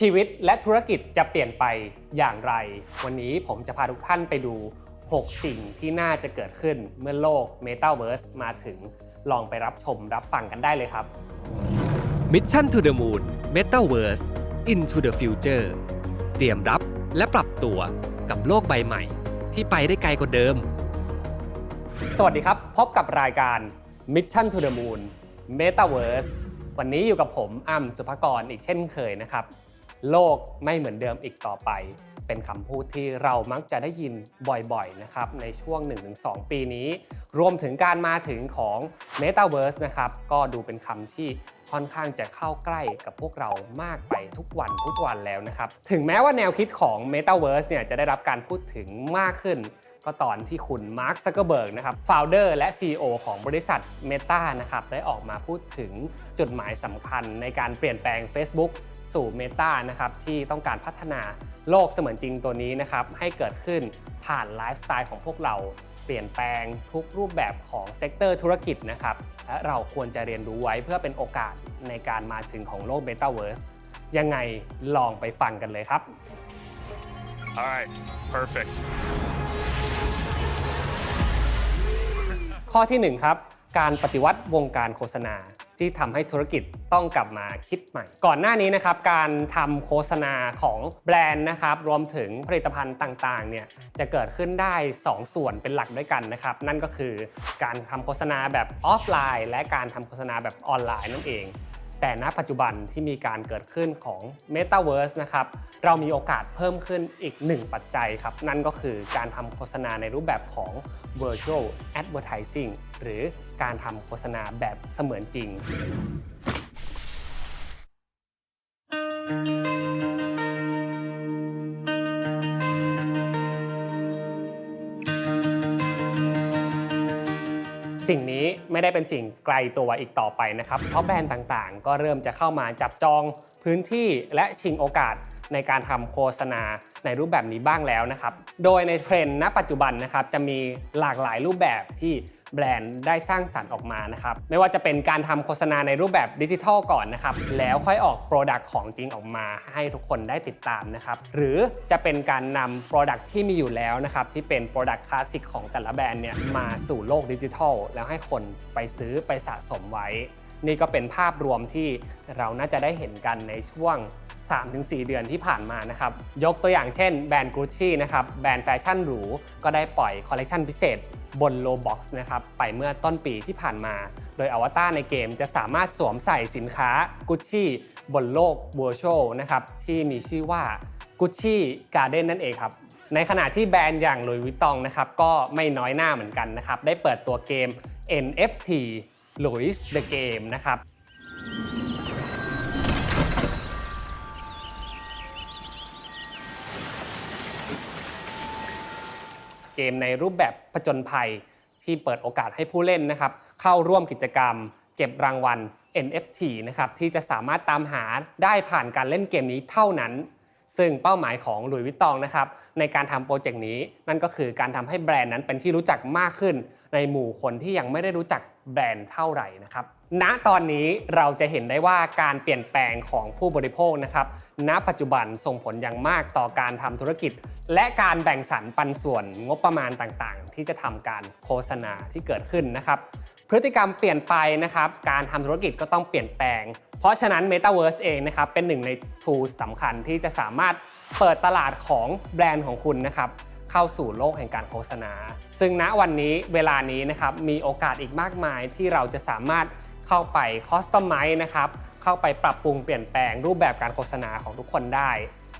ชีวิตและธุรกิจจะเปลี่ยนไปอย่างไร วันนี้ผมจะพาทุกท่านไปดู 6 สิ่งที่น่าจะเกิดขึ้นเมื่อโลก Metaverse มาถึงลองไปรับชมรับฟังกันได้เลยครับ Mission to the Moon Metaverse Into the Future เตรียมรับและปรับตัวกับโลกใบใหม่ ที่ไปได้ไกลกว่าเดิม สวัสดีครับ พบกับรายการ Mission to the Moon Metaverse วันนี้อยู่กับผมอ้ำสุภกรอีกเช่นเคยนะครับ โลกไม่เหมือนเดิมอีกต่อไป เป็นคำพูดที่เรามักจะได้ยินบ่อยๆนะครับในช่วง 1-2 ปีนี้ รวมถึงการมาถึงของ Metaverse นะครับก็ดูเป็นคำที่ค่อนข้างจะเข้าใกล้กับพวกเรามากไปทุกวันทุกวันแล้วนะครับ ถึงแม้ว่าแนวคิดของ Metaverse เนี่ยจะได้รับการพูดถึงมากขึ้น ก็ตอนที่คุณมาร์คซักเกอร์เบิร์กนะครับฟาวเดอร์และ CEO ของบริษัท Meta นะครับได้ออกมาพูดถึงจุดหมายสำคัญในการเปลี่ยนแปลง Facebook สู่ Meta นะครับที่ต้องการพัฒนาโลกเสมือนจริงตัวนี้นะครับให้เกิดขึ้นผ่านไลฟ์สไตล์ของพวกเราเปลี่ยนแปลงทุกรูปแบบของเซกเตอร์ธุรกิจนะครับและเราควรจะเรียนรู้ไว้เพื่อเป็นโอกาสในการมาถึงของโลก Metaverse ยังไงลองไปฟังกันเลยครับ All right, perfect. ข้อที่ 1 ครับ การปฏิวัติวงการโฆษณา ที่ทำให้ธุรกิจต้องกลับมาคิดใหม่ ก่อนหน้านี้นะครับการทำโฆษณาของแบรนด์นะครับรวมถึงผลิตภัณฑ์ต่างๆเนี่ยจะเกิดขึ้นได้ 2 ส่วนเป็นหลักด้วยกันนะครับนั่นก็คือการทำโฆษณาแบบออฟไลน์ และการทำโฆษณาแบบออนไลน์นั่นเอง แต่ณปัจจุบันที่มีการเกิดขึ้นของ Metaverse นะครับเรามีโอกาสเพิ่มขึ้นอีกหนึ่งปัจจัยครับ นั่นก็คือการทำโฆษณาในรูปแบบของ Virtual Advertising หรือการทำโฆษณาแบบเสมือนจริง สิ่งนี้ไม่ได้เป็นสิ่งไกลตัวอีกต่อไปนะครับ เพราะแบรนด์ต่างๆ ก็เริ่มจะเข้ามาจับจองพื้นที่และชิงโอกาสในการทำโฆษณาในรูปแบบนี้บ้างแล้วนะครับ โดยในเทรนด์ณปัจจุบันนะครับจะมีหลากหลายรูปแบบที่ แบรนด์ได้สร้างสรรค์ออกมานะครับไม่ว่าจะเป็นการทำโฆษณาในรูปแบบดิจิทัลก่อนนะครับแล้วค่อยออกโปรดักต์ของจริงออกมาให้ทุกคนได้ติดตามนะครับหรือจะเป็นการนำโปรดักต์ที่มีอยู่แล้วนะครับที่เป็นโปรดักต์คลาสสิกของแต่ละแบรนด์เนี่ยมาสู่โลกดิจิทัลแล้วให้คนไปซื้อไปสะสมไว้ นี่ก็เป็นภาพรวมที่เราน่าจะได้เห็นกันในช่วง 3-4 เดือนที่ผ่านมานะครับ ยกตัวอย่างเช่นแบรนด์ Gucci นะครับ แบรนด์แฟชั่นหรู ก็ได้ปล่อยคอลเลคชันพิเศษ บน Roblox นะครับไปเมื่อต้นปีที่ผ่านมา โดยอวตารในเกมจะสามารถสวมใส่สินค้า Gucci บนโลก Virtual นะครับที่มีชื่อว่า Gucci Garden นั่นเองครับในขณะที่แบรนด์อย่าง Louis Vuitton นะครับก็ไม่น้อยหน้าเหมือนกันนะครับได้เปิดตัวเกม NFT Louis the Game นะครับ เกมในรูปแบบผจญภัย ที่เปิดโอกาสให้ผู้เล่นนะครับ เข้าร่วมกิจกรรม เก็บรางวัล NFT นะครับที่จะสามารถตามหาได้ผ่านการเล่นเกมนี้เท่านั้น ซึ่งเป้าหมายของหลุยส์วิตตองนะครับในการทำโปรเจกต์นี้ นั่นก็คือการทำให้แบรนด์นั้นเป็นที่รู้จักมากขึ้น ในหมู่คนที่ยังไม่ได้รู้จักแบรนด์เท่าไหร่นะครับ ณตอนนี้เราจะเห็นได้ว่าการเปลี่ยนแปลงของผู้บริโภคนะครับ ณ ปัจจุบันส่งผลอย่างมากต่อการทำธุรกิจ และการแบ่งสรรปันส่วนงบประมาณต่างๆ ที่จะทำการโฆษณาที่เกิดขึ้นนะครับ พฤติกรรมเปลี่ยนไปนะครับ การทำธุรกิจก็ต้องเปลี่ยนแปลง เพราะฉะนั้น Metaverse เองนะครับเป็นหนึ่งใน tools สำคัญที่จะสามารถเปิดตลาดของแบรนด์ของคุณนะครับเข้าสู่โลกแห่งการโฆษณา ซึ่งณวันนี้เวลานี้นะครับมีโอกาสอีกมากมายที่เราจะสามารถ เข้าไปคอสตอมไมซ์นะครับเข้าไปปรับปรุงเปลี่ยนแปลงรูปแบบการโฆษณาของทุกคนได้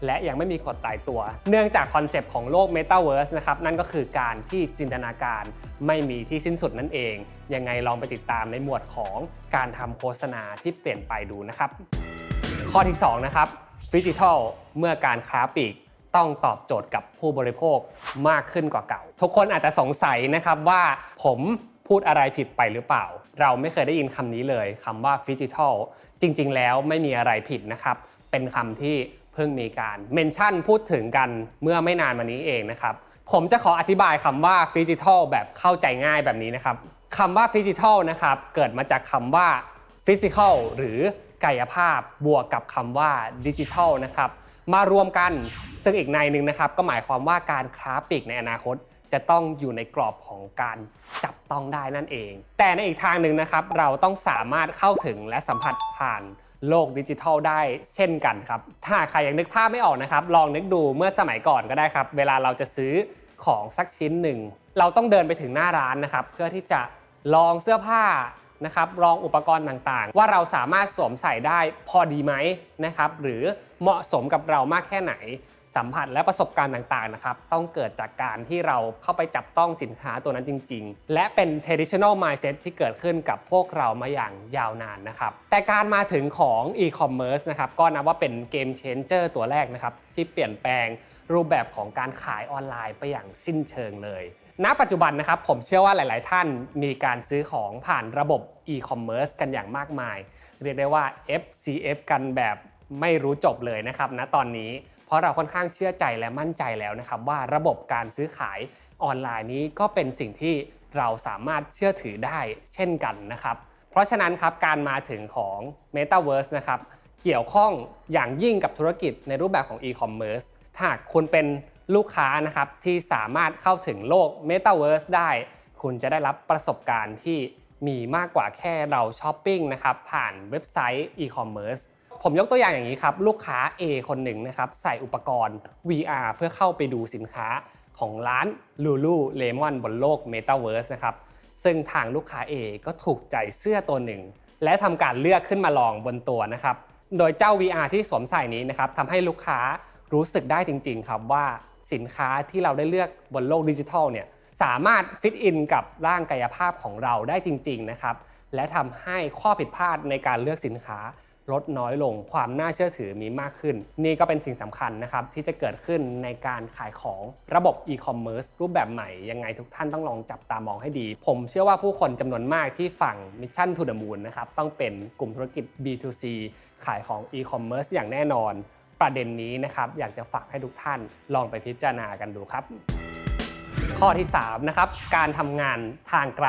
และยังไม่มีกฎตายตัว เนื่องจากคอนเซปต์ของโลก Metaverse นะครับนั่นก็คือการที่จินตนาการไม่มีที่สิ้นสุดนั่นเอง ยังไงลองไปติดตามในหมวดของการทำโฆษณาที่เปลี่ยนไปดูนะครับ ข้อที่2นะครับดิจิทัลเมื่อการค้าปลีกต้องตอบโจทย์กับผู้บริโภคมากขึ้นกว่าเก่า ทุกคนอาจจะสงสัยนะครับว่าผม พูดอะไรผิดไปหรือเปล่า เราไม่เคยได้ยินคำนี้เลยคำว่าดิจิทัลจริง ๆ แล้วไม่มีอะไรผิดนะครับ เป็นคำที่เพิ่งมีการเมนชั่นพูดถึงกันเมื่อไม่นานมานี้เองนะครับ ผมจะขออธิบายคำว่าดิจิทัลแบบเข้าใจง่ายแบบนี้นะครับคำว่าดิจิทัลนะครับเกิดมาจากคำว่า physical หรือกายภาพบวกกับคำว่าดิจิทัลนะครับมารวมกันซึ่งอีกในหนึ่งนะครับก็หมายความว่าการค้าปลีกในอนาคต จะต้องอยู่ในกรอบของการจับต้องได้นั่นเอง แต่ในอีกทางหนึ่งนะครับ เราต้องสามารถเข้าถึงและสัมผัสผ่านโลกดิจิทัลได้เช่นกันครับ ถ้าใครยังนึกภาพไม่ออกนะครับ ลองนึกดูเมื่อสมัยก่อนก็ได้ครับ เวลาเราจะซื้อของสักชิ้นหนึ่ง เราต้องเดินไปถึงหน้าร้านนะครับ เพื่อที่จะลองเสื้อผ้านะครับลองอุปกรณ์ต่างๆ ว่าเราสามารถสวมใส่ได้พอดีไหมนะครับหรือเหมาะสมกับเรามากแค่ไหน สัมผัสและประสบการณ์ต่างๆนะครับต้องเกิดจากการที่เราเข้าไปจับต้องสินค้าตัวนั้นจริง ๆ และเป็น traditional mindset ที่เกิดขึ้นกับพวกเรามาอย่างยาวนานนะครับแต่การมาถึงของ e-commerce นะครับก็นับว่าเป็น game changer ตัวแรกนะครับที่เปลี่ยนแปลงรูปแบบของการขายออนไลน์ไปอย่างสิ้นเชิงเลย ณ ปัจจุบันนะครับผมเชื่อว่าหลาย ๆ ท่านมีการซื้อของผ่านระบบ e-commerce กันอย่างมากมาย เรียกได้ว่า FCF กันแบบไม่รู้จบเลยนะครับณตอนนี้ เพราะเราค่อนข้างเชื่อใจและมั่นใจแล้วนะครับว่าระบบการซื้อขายออนไลน์นี้ก็เป็นสิ่งที่เราสามารถเชื่อถือได้เช่นกันนะครับ เพราะฉะนั้นครับการมาถึงของ Metaverse นะครับเกี่ยวข้องอย่างยิ่งกับธุรกิจในรูปแบบของ e-commerce ถ้าคุณเป็นลูกค้านะครับที่สามารถเข้าถึงโลก Metaverse ได้ คุณจะได้รับประสบการณ์ที่มีมากกว่าแค่เราช้อปปิ้งนะครับผ่านเว็บไซต์ e-commerce ผมยกตัวอย่างอย่างนี้ครับ ลูกค้า A คนหนึ่งนะครับ ใส่อุปกรณ์ VR เพื่อเข้าไปดูสินค้าของร้าน Lulu Lemon บนโลก Metaverse นะครับ ซึ่งทางลูกค้า A ก็ถูกใจเสื้อตัวหนึ่ง และทำการเลือกขึ้นมาลองบนตัวนะครับ โดยเจ้า VR ที่สวมใส่นี้นะครับทำให้ลูกค้ารู้สึกได้จริง ๆ ครับว่าสินค้าที่เราได้เลือกบนโลกดิจิทัลเนี่ยสามารถฟิตอินกับร่างกายภาพของเราได้จริง ๆ นะครับ และทำให้ข้อผิดพลาดในการเลือกสินค้า ลดน้อยลง ความน่าเชื่อถือมีมากขึ้น นี่ก็เป็นสิ่งสำคัญนะครับที่จะเกิดขึ้นในการขายของระบบ e-commerce รูปแบบใหม่ยังไงทุกท่านต้องลองจับตามองให้ดี ผมเชื่อว่าผู้คนจำนวนมากที่ฝั่ง Mission to the Moon นะครับต้องเป็นกลุ่มธุรกิจ B2C ขายของ e-commerce อย่างแน่นอน ประเด็นนี้นะครับอยากจะฝากให้ทุกท่านลองไปพิจารณากันดูครับ ข้อที่3นะครับการทำงานทางไกล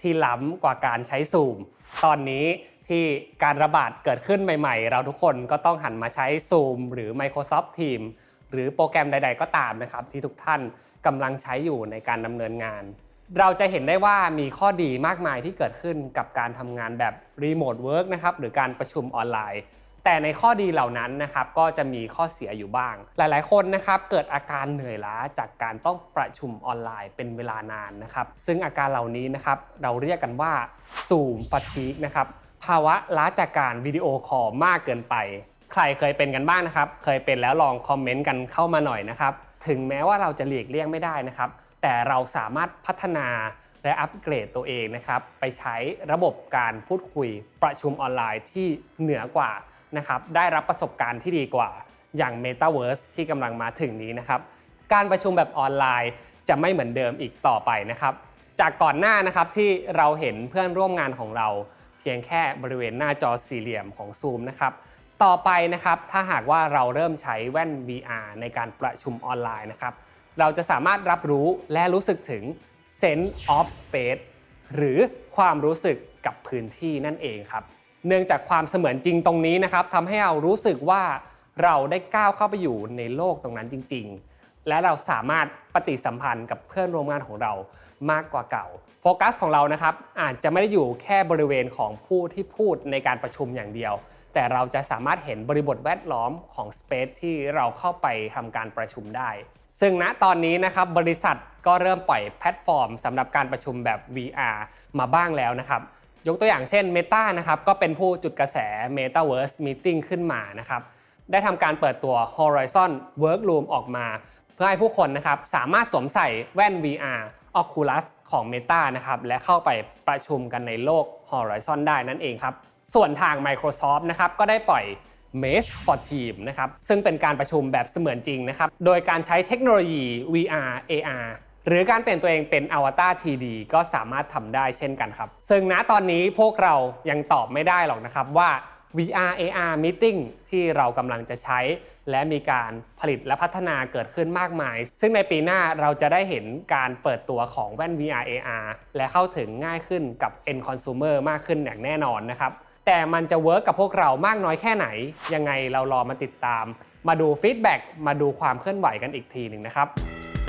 ที่ล้ำกว่าการใช้ซูม ตอนนี้ ที่การระบาดเกิดขึ้นใหม่ ๆ เราทุกคนก็ต้องหันมาใช้ Zoom หรือ Microsoft Teams หรือโปรแกรมใด ๆ ก็ตามนะครับ ที่ทุกท่านกำลังใช้อยู่ในการดำเนินงาน เราจะเห็นได้ว่ามีข้อดีมากมายที่เกิดขึ้นกับการทำงานแบบ Remote Work นะครับหรือการประชุมออนไลน์ แต่ในข้อดีเหล่านั้นนะครับก็จะมีข้อเสียอยู่บ้าง หลายๆ คนนะครับเกิดอาการเหนื่อยล้าจากการต้องประชุมออนไลน์เป็นเวลานานนะครับซึ่งอาการเหล่านี้นะครับเราเรียกกันว่า Zoom fatigue นะครับ ภาวะล้าจากการวิดีโอคอลมากเกินไป ใครเคยเป็นกันบ้างนะครับ เคยเป็นแล้วลองคอมเมนต์กันเข้ามาหน่อยนะครับ ถึงแม้ว่าเราจะหลีกเลี่ยงไม่ได้นะครับ แต่เราสามารถพัฒนาและอัปเกรดตัวเองนะครับไปใช้ระบบการพูดคุยประชุมออนไลน์ที่เหนือกว่านะครับได้รับประสบการณ์ที่ดีกว่าอย่าง Metaverse ที่กำลังมาถึงนี้นะครับ การประชุมแบบออนไลน์จะไม่เหมือนเดิมอีกต่อไปนะครับ จากก่อนหน้านะครับที่เราเห็นเพื่อนร่วมงานของเรา เพียงแค่บริเวณหน้าจอสี่เหลี่ยมของ Zoom นะครับต่อไปนะครับถ้าหากว่าเราเริ่มใช้แว่น VR ในการประชุมออนไลน์นะครับเราจะสามารถรับรู้และรู้สึกถึง sense of space หรือความรู้สึกกับพื้นที่นั่นเองครับ เนื่องจากความเสมือนจริงตรงนี้นะครับทำให้เรารู้สึกว่าเราได้ก้าวเข้าไปอยู่ในโลกตรงนั้นจริง ๆ และเราสามารถปฏิสัมพันธ์กับเพื่อนร่วมงานของเรา มากกว่าเก่า โฟกัสของเรานะครับอาจจะไม่ได้อยู่แค่บริเวณของผู้ที่พูดในการประชุมอย่างเดียว แต่เราจะสามารถเห็นบริบทแวดล้อมของ Space ที่เราเข้าไปทำการประชุมได้ ซึ่งณตอนนี้นะครับบริษัทก็เริ่มปล่อยแพลตฟอร์มสำหรับการประชุมแบบ VR มาบ้างแล้วนะครับยกตัวอย่างเช่น Meta นะครับก็เป็นผู้จุดกระแส Metaverse Meeting ขึ้นมานะครับได้ทำการเปิดตัว Horizon Workroom ออกมา เพื่อให้ผู้คนนะครับสามารถสวมใส่แว่น VR Oculus ของ Meta นะครับและเข้าไปประชุมกันในโลก Horizon ได้นั่นเองครับ ส่วนทาง Microsoft นะครับก็ได้ปล่อย Mesh for Team นะครับซึ่งเป็นการประชุมแบบเสมือนจริงนะครับโดยการใช้เทคโนโลยี VR AR หรือการเปลี่ยนตัวเองเป็นอวตาร TD ก็สามารถทำได้เช่นกันครับ ซึ่งณตอนนี้พวกเรายังตอบไม่ได้หรอกนะครับว่า VR AR Meeting ที่เรากำลังจะใช้ และมีการผลิตและพัฒนาเกิดขึ้นมากมาย ซึ่งในปีหน้าเราจะได้เห็นการเปิดตัวของแว่น VR AR และเข้าถึงง่ายขึ้นกับ end consumer มากขึ้นอย่างแน่นอนนะครับ แต่มันจะเวิร์กกับพวกเรามากน้อยแค่ไหน ยังไงเรารอมาติดตาม มาดูฟีดแบ็กมาดูความเคลื่อนไหวกันอีกทีหนึ่งนะครับ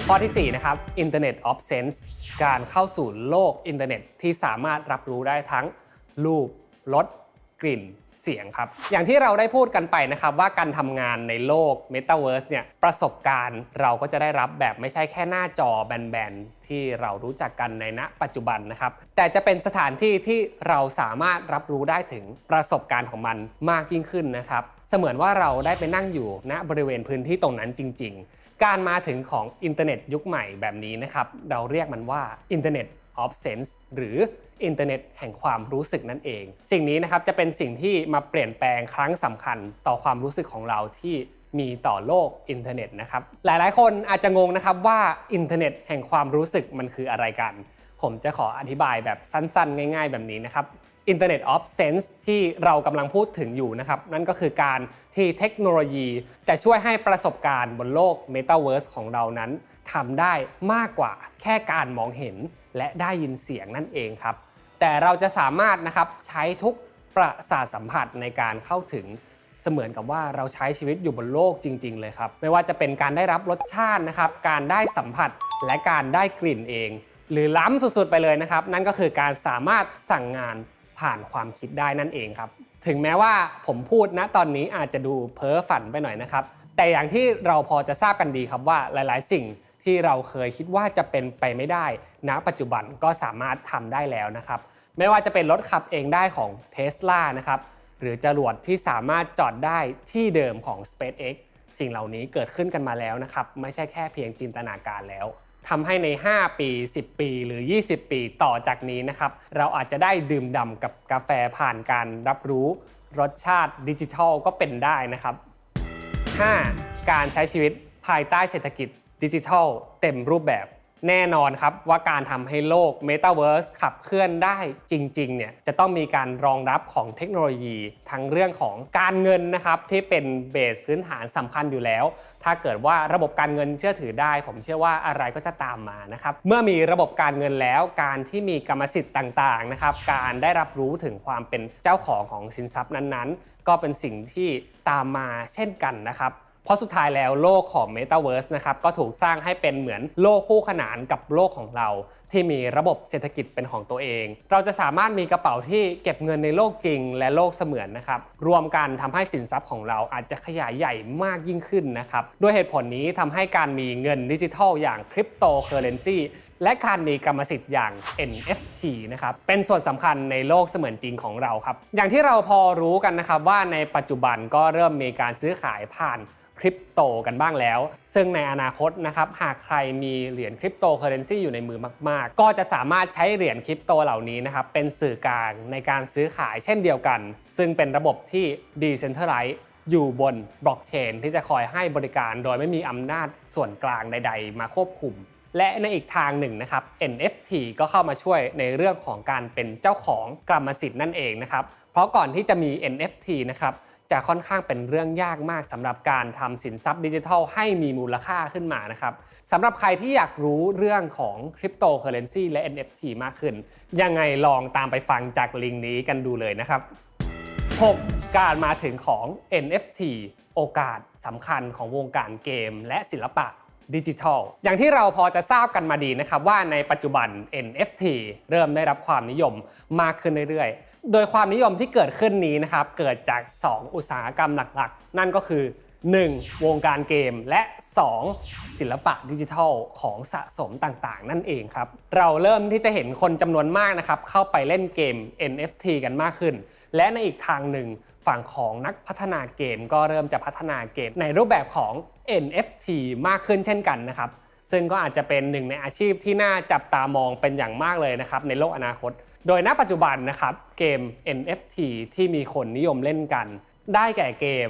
ข้อที่4นะครับ Internet of Sense การเข้าสู่โลกอินเทอร์เน็ตที่สามารถรับรู้ได้ทั้งรูปรสกลิ่น สียงครับ อย่างที่เราได้พูดกันไปนะครับว่าการทำงานในโลก Metaverse เนี่ยประสบการณ์เราก็จะได้รับแบบไม่ใช่แค่หน้าจอแบนๆ ที่เรารู้จักกันในณปัจจุบันนะครับ แต่จะเป็นสถานที่ที่เราสามารถรับรู้ได้ถึงประสบการณ์ของมันมากยิ่งขึ้นนะครับ เสมือนว่าเราได้ไปนั่งอยู่ณบริเวณพื้นที่ตรงนั้นจริง ๆ การมาถึงของอินเทอร์เน็ตยุคใหม่แบบนี้นะครับเราเรียกมันว่า Internet of Sense หรืออินเทอร์เน็ตแห่งความรู้สึกนั่นเอง สิ่งนี้นะครับจะเป็นสิ่งที่มาเปลี่ยนแปลงครั้งสำคัญต่อความรู้สึกของเราที่มีต่อโลกอินเทอร์เน็ตนะครับ หลายๆ คนอาจจะงงนะครับว่าอินเทอร์เน็ตแห่งความรู้สึกมันคืออะไรกัน ผมจะขออธิบายแบบสั้นๆ ง่าย ๆ แบบนี้นะครับ Internet of Sense ที่เรากำลังพูดถึงอยู่นะครับ นั่นก็คือการที่เทคโนโลยีจะช่วยให้ประสบการณ์บนโลก Metaverse ของเรานั้นทำได้มากกว่าแค่การมองเห็นและได้ยินเสียงนั่นเองครับ แต่เราจะสามารถนะครับใช้ทุกประสาทสัมผัสในการเข้าถึงเสมือนกับว่าเราใช้ชีวิตอยู่บนโลกจริง ๆ เลยครับ ไม่ว่าจะเป็นการได้รับรสชาตินะครับ การได้สัมผัสและการได้กลิ่นเอง หรือล้ำสุดๆไปเลยนะครับ นั่นก็คือการสามารถสั่งงานผ่านความคิดได้นั่นเองครับ ถึงแม้ว่าผมพูดนะตอนนี้อาจจะดูเพ้อฝันไปหน่อยนะครับ แต่อย่างที่เราพอจะทราบกันดีครับว่าหลาย ๆ สิ่ง ที่เราเคยคิดว่าจะเป็นไปไม่ได้ณปัจจุบันก็สามารถทำได้แล้วนะครับ ไม่ว่าจะเป็นรถขับเองได้ของ Tesla นะครับหรือจรวดที่สามารถจอดได้ที่เดิมของ SpaceX สิ่งเหล่านี้เกิดขึ้นกันมาแล้วนะครับ ไม่ใช่แค่เพียงจินตนาการแล้วทำให้ใน 5 ปี 10 ปีหรือ 20 ปีต่อจากนี้นะครับ เราอาจจะได้ดื่มด่ำกับกาแฟผ่านการรับรู้ รสชาติดิจิทัลก็เป็นได้นะครับ 5. การใช้ชีวิตภายใต้เศรษฐกิจ ดิจิทัลเต็มรูปแบบแน่นอนครับว่าการทำให้โลก Metaverse ขับเคลื่อนได้จริงๆเนี่ยจะต้องมีการรองรับของเทคโนโลยีทั้งเรื่องของการเงินนะครับที่เป็นเบสพื้นฐานสำคัญอยู่แล้ว ถ้าเกิดว่าระบบการเงินเชื่อถือได้ ผมเชื่อว่าอะไรก็จะตามมานะครับเมื่อมีระบบการเงินแล้วการที่มีกรรมสิทธิ์ต่างๆนะครับการได้รับรู้ถึงความเป็นเจ้าของของสินทรัพย์นั้นๆ ก็เป็นสิ่งที่ตามมาเช่นกันนะครับ ราะสุดท้ายแล้วโลกของ Metaverse นะครับก็ถูกสร้างให้เป็นเหมือนโลกคู่ขนานกับโลกของเรา ที่มีระบบเศรษฐกิจเป็นของตัวเอง เราจะสามารถมีกระเป๋าที่เก็บเงินในโลกจริง และโลกเสมือนนะครับรวมกันทำให้สินทรัพย์ของเราอาจจะขยายใหญ่มากยิ่งขึ้นนะครับด้วยเหตุผลนี้ทำให้การมีเงินดิจิทัลอย่างคริปโตเคอเรนซีและการมีกรรมสิทธิ์อย่าง NFT นะครับ เป็นส่วนสำคัญในโลกเสมือนจริงของเราครับ อย่างที่เราพอรู้กันนะครับว่าในปัจจุบันก็เริ่มมีการซื้อขายผ่าน คริปโตกันบ้างแล้ว ซึ่งในอนาคตนะครับหากใครมีเหรียญคริปโตเคอเรนซีอยู่ในมือมาก ๆ ก็จะสามารถใช้เหรียญคริปโตเหล่านี้นะครับเป็นสื่อกลางในการซื้อขายเช่นเดียวกัน ซึ่งเป็นระบบที่ Decentralized อยู่บนบล็อกเชนที่จะคอยให้บริการโดยไม่มีอำนาจส่วนกลางใด ๆ มาควบคุม และในอีกทางหนึ่งนะครับ NFT ก็เข้ามาช่วยในเรื่องของการเป็นเจ้าของกรรมสิทธิ์นั่นเองนะครับ เพราะก่อนที่จะมี NFT นะครับ จะค่อนข้างเป็นเรื่องยากมากสำหรับการทำสินทรัพย์ดิจิทัลให้มีมูลค่าขึ้นมานะครับสำหรับใครที่อยากรู้เรื่องของคริปโตเคอเรนซีและ NFT มากขึ้น ยังไงลองตามไปฟังจากลิงก์นี้กันดูเลยนะครับ 6. การมาถึงของ NFT โอกาสสำคัญของวงการเกมและศิลปะดิจิทัล อย่างที่เราพอจะทราบกันมาดีนะครับว่าในปัจจุบัน NFT เริ่มได้รับความนิยมมากขึ้นเรื่อยๆ โดยความนิยมที่เกิดขึ้นนี้นะครับ เกิดจาก 2 อุตสาหกรรมหลักๆ นั่นก็คือ 1. วงการเกมและ 2. ศิลปะดิจิทัลของสะสมต่างๆ นั่นเองครับ เราเริ่มที่จะเห็นคนจำนวนมากนะครับ เข้าไปเล่นเกม NFT กันมากขึ้น และในอีกทางหนึ่งฝั่งของนักพัฒนาเกมก็เริ่มจะพัฒนาเกมในรูปแบบของ NFT มากขึ้นเช่นกันนะครับ ซึ่งก็อาจจะเป็นหนึ่งในอาชีพที่น่าจับตามองเป็นอย่างมากเลยนะครับในโลกอนาคต โดยณปัจจุบันนะครับเกม NFT ที่มีคนนิยมเล่นกัน ได้แก่เกม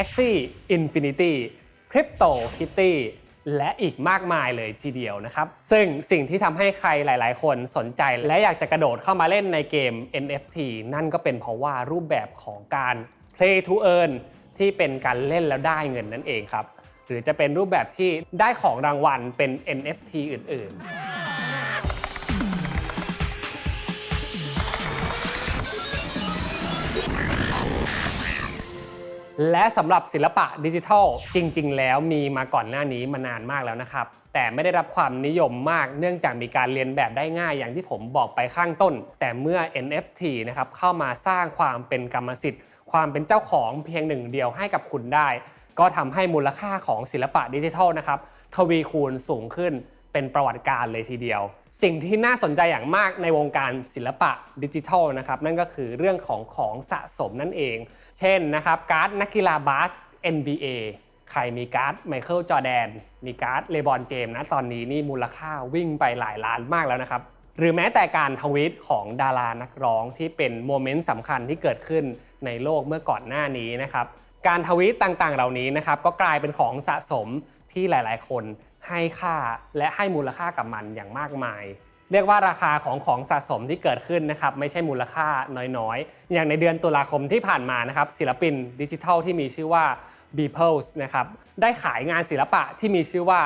Axie Infinity Crypto Kitty และอีกมากมายเลยทีเดียวนะครับ ซึ่งสิ่งที่ทำให้ใครหลาย ๆ คนสนใจ และอยากจะกระโดดเข้ามาเล่นในเกม NFT นั่นก็เป็นเพราะว่ารูปแบบของการ Play to Earn ที่เป็นการเล่นแล้วได้เงินนั่นเองครับ หรือจะเป็นรูปแบบที่ได้ของรางวัลเป็น NFT อื่น ๆ และสำหรับศิลปะดิจิทัลจริง ๆ แล้วมีมาก่อนหน้านี้มานานมากแล้วนะครับ แต่ไม่ได้รับความนิยมมากเนื่องจากมีการเรียนแบบได้ง่ายอย่างที่ผมบอกไปข้างต้น แต่เมื่อ NFT นะครับเข้ามาสร้างความเป็นกรรมสิทธิ์ ความเป็นเจ้าของเพียงหนึ่งเดียวให้กับคุณได้ ก็ทำให้มูลค่าของศิลปะดิจิทัลนะครับทวีคูณสูงขึ้นเป็นประวัติการเลยทีเดียว สิ่งที่น่าสนใจอย่างมากในวงการศิลปะดิจิทัลนะครับนั่นก็คือเรื่องของของสะสมนั่นเอง เช่นนะครับการ์ดนักกีฬาบาส NBA ใครมีการ์ดไมเคิลจอแดน มีการ์ดเลบอนเจมส์นะตอนนี้นี่มูลค่าวิ่งไปหลายล้านมากแล้วนะครับ หรือแม้แต่การทวีตของดารานักร้องที่เป็นโมเมนต์สำคัญที่เกิดขึ้นในโลกเมื่อก่อนหน้านี้นะครับการทวีตต่างๆ เหล่านี้นะครับก็กลายเป็นของสะสมที่หลาย ๆ คน ให้ค่าและให้มูลค่ากับมันอย่างมากมาย เรียกว่าราคาของของสะสมที่เกิดขึ้นนะครับไม่ใช่มูลค่าน้อยๆ อย่างในเดือนตุลาคมที่ผ่านมานะครับศิลปินดิจิทัลที่มีชื่อว่า b e p l e s นะครับได้ขายงานศิลปะที่มีชื่อว่า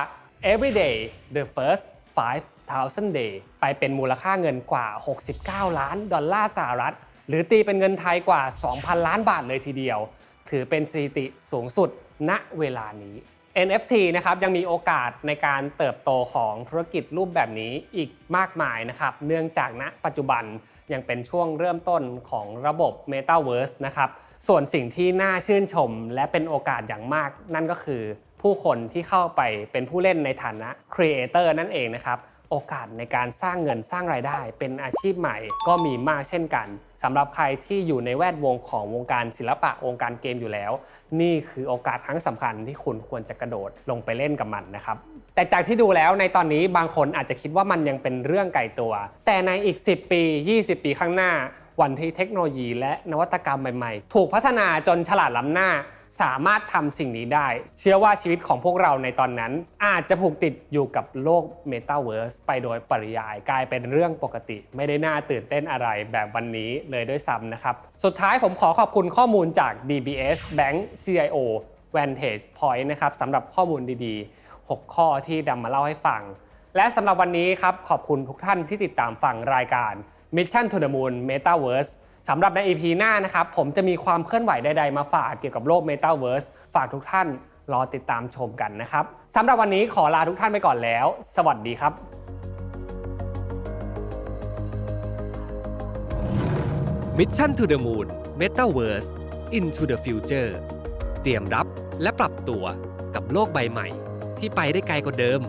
Everyday the First 5,000 Day ไปเป็นมูลค่าเงินกว่า 69 ล้านดอลลาร์สหรัฐ หรือตีเป็นเงินไทยกว่า 2,000 ล้านบาทเลยทีเดียว ถือเป็นสถิติสูงสุดณเวลานี้ NFT นะครับยังมีโอกาสในการเติบโตของธุรกิจรูปแบบนี้อีกมากมายนะครับเนื่องจากณปัจจุบันยังเป็นช่วงเริ่มต้นของระบบ Metaverse นะครับส่วนสิ่งที่น่าชื่นชมและเป็นโอกาสอย่างมาก นั่นก็คือผู้คนที่เข้าไปเป็นผู้เล่นในฐานะ Creator นั่นเองนะครับโอกาสในการสร้างเงินสร้างรายได้ เป็นอาชีพใหม่ก็มีมากเช่นกัน สำหรับใครที่อยู่ในแวดวงของวงการศิลปะวงการเกมอยู่แล้ว นี่คือโอกาสครั้งสำคัญที่คุณควรจะกระโดดลงไปเล่นกับมันนะครับ แต่จากที่ดูแล้วในตอนนี้บางคนอาจจะคิดว่ามันยังเป็นเรื่องไกลตัว แต่ในอีก 10 ปี 20 ปีข้างหน้า วันที่เทคโนโลยีและนวัตกรรมใหม่ ๆ ถูกพัฒนาจนฉลาดล้ำหน้า สามารถทำสิ่งนี้ได้ เชื่อว่าชีวิตของพวกเราในตอนนั้น อาจจะผูกติดอยู่กับโลก Metaverse ไปโดยปริยายกลายเป็นเรื่องปกติ ไม่ได้น่าตื่นเต้นอะไรแบบวันนี้เลยด้วยซ้ำนะครับ สุดท้ายผมขอขอบคุณข้อมูลจาก DBS Bank CIO Vantage Point นะครับสำหรับข้อมูลดีๆ 6 ข้อที่ดำมาเล่าให้ฟัง และสำหรับวันนี้ครับขอบคุณทุกท่านที่ติดตามฟังรายการ Mission to the Moon Metaverse สำหรับใน EP หน้านะครับผมจะมีความเคลื่อนไหวใดๆมาฝากเกี่ยวกับโลก Metaverse ฝากทุกท่านรอติดตามชมกันนะครับสำหรับวันนี้ขอลาทุกท่านไปก่อนแล้ว สวัสดีครับ Mission to the Moon Metaverse Into the Future เตรียมรับและปรับตัวกับโลกใบใหม่ ที่ไปได้ไกลกว่าเดิม